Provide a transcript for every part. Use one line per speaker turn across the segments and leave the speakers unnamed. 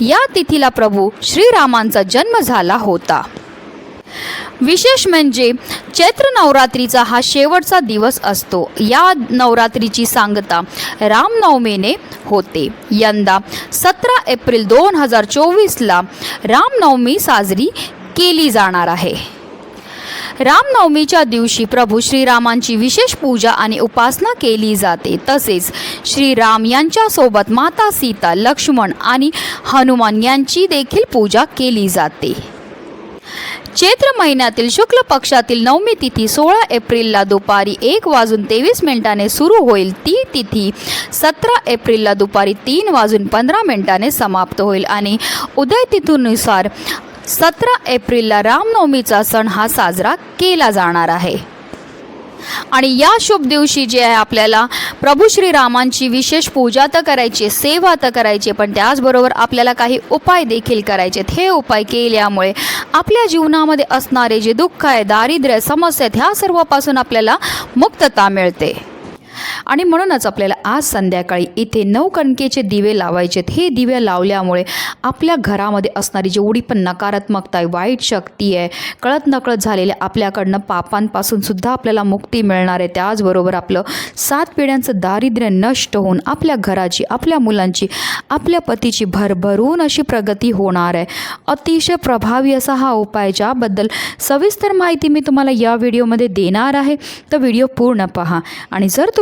या तिथीला प्रभू श्रीरामांचा जन्म झाला होता. विशेष म्हणजे चैत्र नवरात्रीचा हा शेवटचा दिवस असतो. या नवरात्रीची सांगता रामनवमीने होते. यंदा सतरा एप्रिल दोन हजार चोवीसला रामनवमी साजरी केली जाणार आहे. रामनवमीच्या दिवशी प्रभू श्रीरामांची विशेष पूजा आणि उपासना केली जाते. तसेच श्रीराम यांच्यासोबत माता सीता लक्ष्मण आणि हनुमान यांची देखील पूजा केली जाते. चैत्र महिन्यातील शुक्ल पक्षातील नवमी तिथी सोळा एप्रिलला दुपारी एक वाजून तेवीस मिनिटाने सुरू होईल. ती तिथी सतरा एप्रिलला दुपारी तीन वाजून पंधरा मिनिटाने समाप्त होईल आणि उदय तिथीनुसार सतरा एप्रिलला रामनवमीचा सण हा साजरा केला जाणार आहे आणि या शुभ दिवशी जे आहे आपल्याला प्रभू श्रीरामांची विशेष पूजा तर करायची सेवा तर करायची पण त्याचबरोबर आपल्याला काही उपाय देखील करायचे आहेत. हे उपाय केल्यामुळे आपल्या जीवनामध्ये असणारे जे दुःख आहे दारिद्र्य समस्या आहेत ह्या सर्वापासून आपल्याला मुक्तता मिळते आणि म्हणूनच आपल्याला आज संध्याकाळी इथे नऊ कणकेचे दिवे लावायचेत हे दिवे लावल्यामुळे आपल्या घरामध्ये असणारी जेवढी पण नकारात्मकता आहे वाईट शक्ती आहे कळत नकळत झालेल्या आपल्याकडनं पापांपासून सुद्धा आपल्याला मुक्ती मिळणार आहे. त्याचबरोबर आपलं सात पिढ्यांचं दारिद्र्य नष्ट होऊन आपल्या घराची आपल्या मुलांची आपल्या पतीची भरभरून अशी प्रगती होणार आहे. अतिशय प्रभावी असा हा उपाय ज्याबद्दल सविस्तर माहिती मी तुम्हाला या व्हिडिओमध्ये देणार आहे. तर व्हिडिओ पूर्ण पहा. आणि जर तुम्ही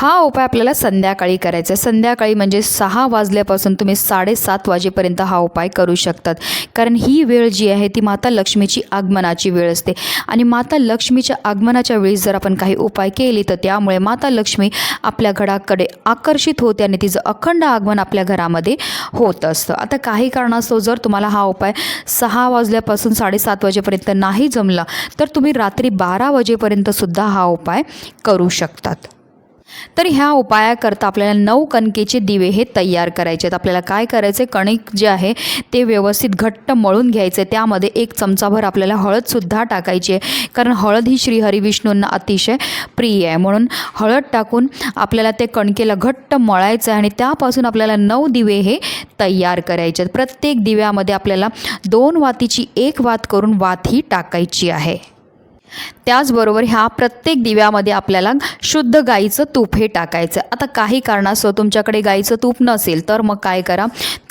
हा उपाय आपल्याला संध्याकाळी करायचा आहे. संध्याकाळी म्हणजे सहा वाजल्यापासून तुम्ही साडेसात वाजेपर्यंत हा उपाय करू शकतात. कारण ही वेळ जी आहे ती माता लक्ष्मीची आगमनाची वेळ असते. आणि माता लक्ष्मीच्या आगमनाच्या वेळी जर आपण काही उपाय केले तर त्यामुळे माता लक्ष्मी आपल्या घराकडे आकर्षित होते आणि तिचं अखंड आगमन आपल्या घरामध्ये होत असतं. आता काही कारणास्तव जर तुम्हाला हा उपाय सहा वाजल्यापासून साडेसात वाजेपर्यंत नाही जमला तर तुम्ही रात्री बारा वाजेपर्यंतसुद्धा हा उपाय करू शकतात. तर ह्या उपायाकरता आपल्याला नऊ कणकेचे दिवे हे तयार करायचे आहेत. आपल्याला काय करायचे कणिक जे आहे ते व्यवस्थित घट्ट मळून घ्यायचे त्यामध्ये एक चमचाभर आपल्याला हळदसुद्धा टाकायची आहे. कारण हळद ही श्रीहरी विष्णूंना अतिशय प्रिय आहे. म्हणून हळद टाकून आपल्याला ते कणकेला घट्ट मळायचं आहे आणि त्यापासून आपल्याला नऊ दिवे हे तयार करायचे आहेत. प्रत्येक दिव्यामध्ये आपल्याला दोन वातीची एक वात करून वात ही टाकायची आहे. त्याचबरोबर ह्या प्रत्येक दिव्यामध्ये आपल्याला शुद्ध गाईचं तूप हे टाकायचं. आता काही कारणास्तव तुमच्याकडे गाईचं तूप नसेल तर मग काय करा?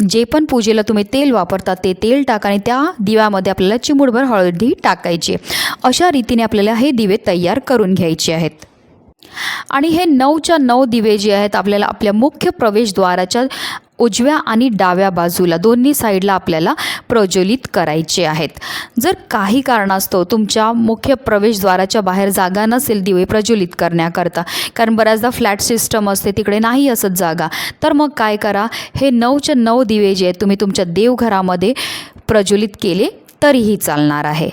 जे पण पूजेला तुम्ही तेल वापरता ते तेल टाका आणि त्या दिव्यामध्ये आपल्याला चिमूडभर हळदी टाकायची अशा रीतीने आपल्याला हे दिवे तयार करून घ्यायचे आहेत. आणि हे नऊच्या नऊ दिवे जे आहेत आपल्याला आपल्या मुख्य प्रवेशद्वाराच्या उजव्या आणि डाव्या बाजूला दोन्ही साईडला आपल्याला प्रज्वलित करायचे आहेत. जर काही कारणास्तव तुमच्या मुख्य प्रवेशद्वाराच्या बाहेर जागा नसेल दिवे प्रज्वलित करण्याकरता कारण बऱ्याचदा फ्लॅट सिस्टम असते तिकडे नाही असत जागा तर मग काय करा? हे नऊच्या नऊ दिवे जे आहेत तुम्ही तुमच्या देवघरामध्ये प्रज्वलित केले तरीही चालणार आहे.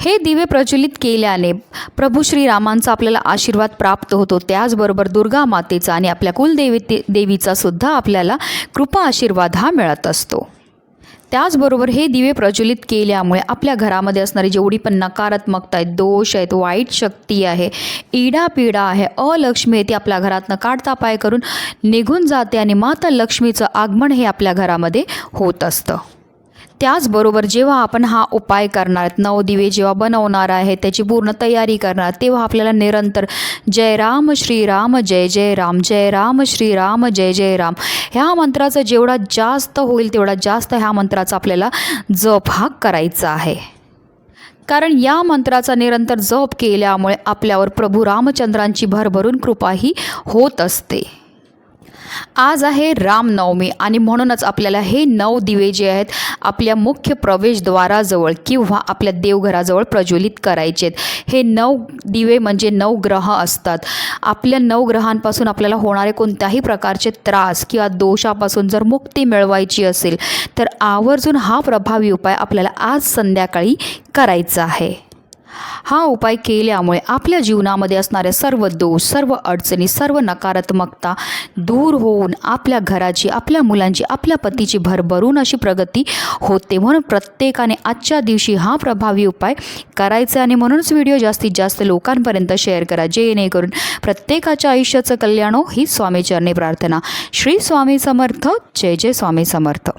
हे दिवे प्रज्वलित केल्याने प्रभू श्रीरामांचा आपल्याला आशीर्वाद प्राप्त होतो. त्याचबरोबर दुर्गा मातेचा आणि आपल्या कुलदेवी देवीचा सुद्धा आपल्याला कृपा आशीर्वाद हा मिळत असतो. त्याचबरोबर हे दिवे प्रज्वलित केल्यामुळे आपल्या घरामध्ये असणारी जेवढी पण नकारात्मकता आहेत दोष आहेत वाईट शक्ती आहे इडापिडा आहे अलक्ष्मी आहे ती आपल्या घरातनं काढता पाय करून निघून जाते आणि माता लक्ष्मीचं आगमन हे आपल्या घरामध्ये होत असतं. त्याचबरोबर जेव्हा आपण हा उपाय करणार आहेत नऊ दिवे जेव्हा बनवणार आहे त्याची पूर्ण तयारी करणार तेव्हा आपल्याला निरंतर जय राम श्रीराम जय जय राम जय राम श्रीराम जय जय राम ह्या मंत्राचा जेवढा जास्त होईल तेवढा जास्त ह्या मंत्राचा आपल्याला जप हा करायचा आहे. कारण या मंत्राचा निरंतर जप केल्यामुळे आपल्यावर प्रभू रामचंद्रांची भरभरून कृपाही होत असते. आज आहे रामनवमी आणि म्हणूनच आपल्याला हे नऊ दिवे जे आहेत आपल्या मुख्य प्रवेशद्वाराजवळ किंवा आपल्या देवघराजवळ प्रज्वलित करायचे आहेत हे नऊ दिवे म्हणजे नऊ ग्रह असतात. आपल्या नऊ ग्रहांपासून आपल्याला होणारे कोणत्याही प्रकारचे त्रास किंवा दोषापासून जर मुक्ती मिळवायची असेल तर आवर्जून हा प्रभावी उपाय आपल्याला आज संध्याकाळी करायचा आहे. हा उपाय केल्यामुळे आपल्या जीवनामध्ये असणाऱ्या सर्व दोष सर्व अडचणी सर्व नकारात्मकता दूर होऊन आपल्या घराची आपल्या मुलांची आपल्या पतीची भरभरून अशी प्रगती होते. म्हणून प्रत्येकाने आजच्या दिवशी हा प्रभावी उपाय करायचा आणि म्हणूनच व्हिडिओ जास्तीत जास्त लोकांपर्यंत शेअर करा. जेणेकरून प्रत्येकाच्या आयुष्याचं कल्याण हो ही स्वामीचरणी प्रार्थना. श्री स्वामी समर्थ. जय जय स्वामी समर्थ.